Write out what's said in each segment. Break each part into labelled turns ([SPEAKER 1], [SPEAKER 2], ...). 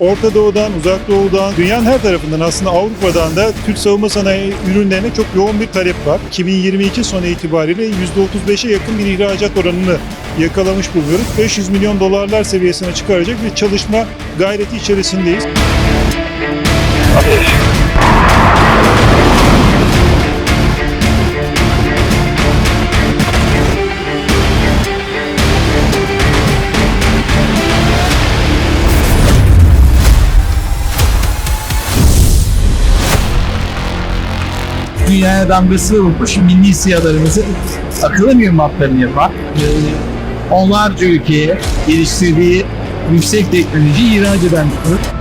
[SPEAKER 1] Orta Doğu'dan, Uzak Doğu'dan, dünyanın her tarafından aslında Avrupa'dan da Türk savunma sanayi ürünlerine çok yoğun bir talep var. 2022 sonu itibariyle %35'e yakın bir ihracat oranını yakalamış bulunuyoruz. 500 milyon dolarlar seviyesine çıkaracak bir çalışma gayreti içerisindeyiz.
[SPEAKER 2] Dünyaya damgasını vurmuş milli siyalarımızı akıllı mühimmatlarını yapan onlarca ülkeye geliştirdiği yüksek teknoloji ihraç eden bir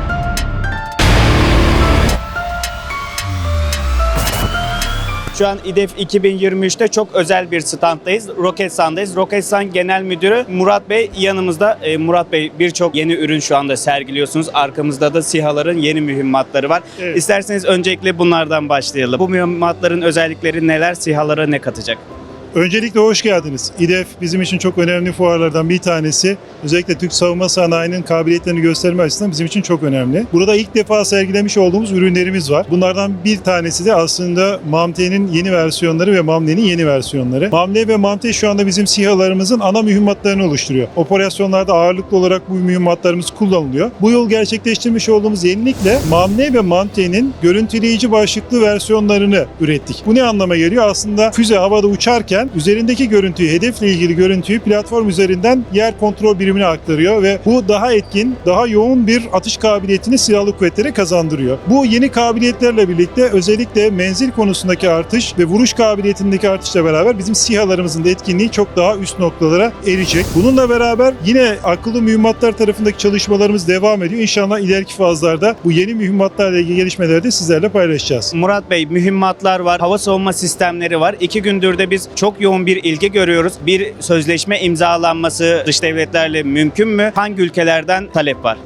[SPEAKER 3] Şu an İDEF 2023'te çok özel bir standdayız. Roketsan'dayız. Roketsan Genel Müdürü Murat Bey yanımızda. Ee, Murat Bey birçok yeni ürün şu anda sergiliyorsunuz. Arkamızda da SİHA'ların yeni mühimmatları var.
[SPEAKER 1] Evet.
[SPEAKER 3] İsterseniz öncelikle bunlardan başlayalım. Bu mühimmatların özellikleri neler? SİHA'lara ne katacak?
[SPEAKER 1] Öncelikle hoş geldiniz. İDEF bizim için çok önemli fuarlardan bir tanesi. Özellikle Türk savunma sanayinin kabiliyetlerini gösterme açısından bizim için çok önemli. Burada ilk defa sergilemiş olduğumuz ürünlerimiz var. Bunlardan bir tanesi de aslında MAMTE'nin yeni versiyonları ve MAMNE'nin yeni versiyonları. MAMNE ve MAMTE şu anda bizim SİHA'larımızın ana mühimmatlarını oluşturuyor. Operasyonlarda ağırlıklı olarak bu mühimmatlarımız kullanılıyor. Bu yıl gerçekleştirmiş olduğumuz yenilikle MAMNE ve MAMTE'nin görüntüleyici başlıklı versiyonlarını ürettik. Bu ne anlama geliyor? Aslında füze havada uçarken üzerindeki görüntüyü, hedefle ilgili görüntüyü platform üzerinden yer kontrol birimine aktarıyor ve bu daha etkin, daha yoğun bir atış kabiliyetini silahlı kuvvetlere kazandırıyor. Bu yeni kabiliyetlerle birlikte özellikle menzil konusundaki artış ve vuruş kabiliyetindeki artışla beraber bizim SİHA'larımızın da etkinliği çok daha üst noktalara erecek. Bununla beraber yine akıllı mühimmatlar tarafındaki çalışmalarımız devam ediyor. İnşallah ileriki fazlarda bu yeni mühimmatlarla ilgili gelişmeleri de sizlerle paylaşacağız.
[SPEAKER 3] Murat Bey mühimmatlar var, hava savunma sistemleri var. İki gündür de biz çok yoğun bir ilgi görüyoruz. Bir sözleşme imzalanması dış devletlerle mümkün mü? Hangi ülkelerden talep var?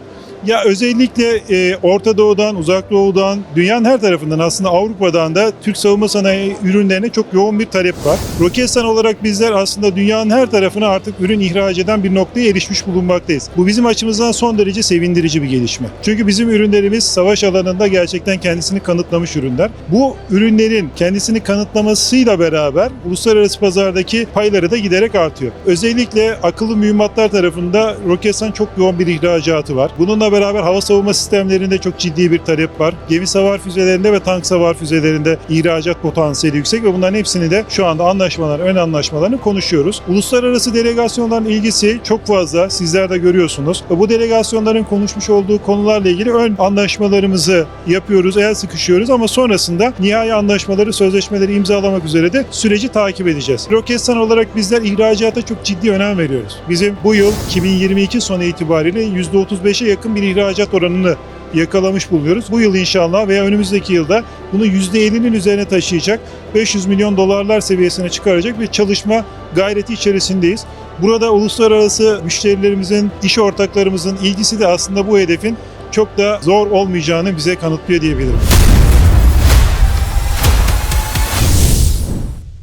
[SPEAKER 1] Ya özellikle e, Orta Doğu'dan, Uzak Doğu'dan, dünyanın her tarafından aslında Avrupa'dan da Türk savunma sanayi ürünlerine çok yoğun bir talep var. Roketsan olarak bizler aslında dünyanın her tarafına artık ürün ihraç eden bir noktaya erişmiş bulunmaktayız. Bu bizim açımızdan son derece sevindirici bir gelişme. Çünkü bizim ürünlerimiz savaş alanında gerçekten kendisini kanıtlamış ürünler. Bu ürünlerin kendisini kanıtlamasıyla beraber uluslararası pazardaki payları da giderek artıyor. Özellikle akıllı mühimmatlar tarafında Roketsan çok yoğun bir ihracatı var. Bununla beraber hava savunma sistemlerinde çok ciddi bir talep var. Gemi savar füzelerinde ve tank savar füzelerinde ihracat potansiyeli yüksek ve bunların hepsini de şu anda anlaşmalar, ön anlaşmalarını konuşuyoruz. Uluslararası delegasyonların ilgisi çok fazla. Sizler de görüyorsunuz. Bu delegasyonların konuşmuş olduğu konularla ilgili ön anlaşmalarımızı yapıyoruz, el sıkışıyoruz ama sonrasında nihai anlaşmaları, sözleşmeleri imzalamak üzere de süreci takip edeceğiz. Roketsan olarak bizler ihracata çok ciddi önem veriyoruz. Bizim bu yıl 2022 sonu itibariyle %35'e yakın bir ihracat oranını yakalamış bulunuyoruz. Bu yıl inşallah veya önümüzdeki yılda bunu %50'nin üzerine taşıyacak 500 milyon dolarlar seviyesine çıkaracak bir çalışma gayreti içerisindeyiz. Burada uluslararası müşterilerimizin, iş ortaklarımızın ilgisi de aslında bu hedefin çok da zor olmayacağını bize kanıtlıyor diyebilirim.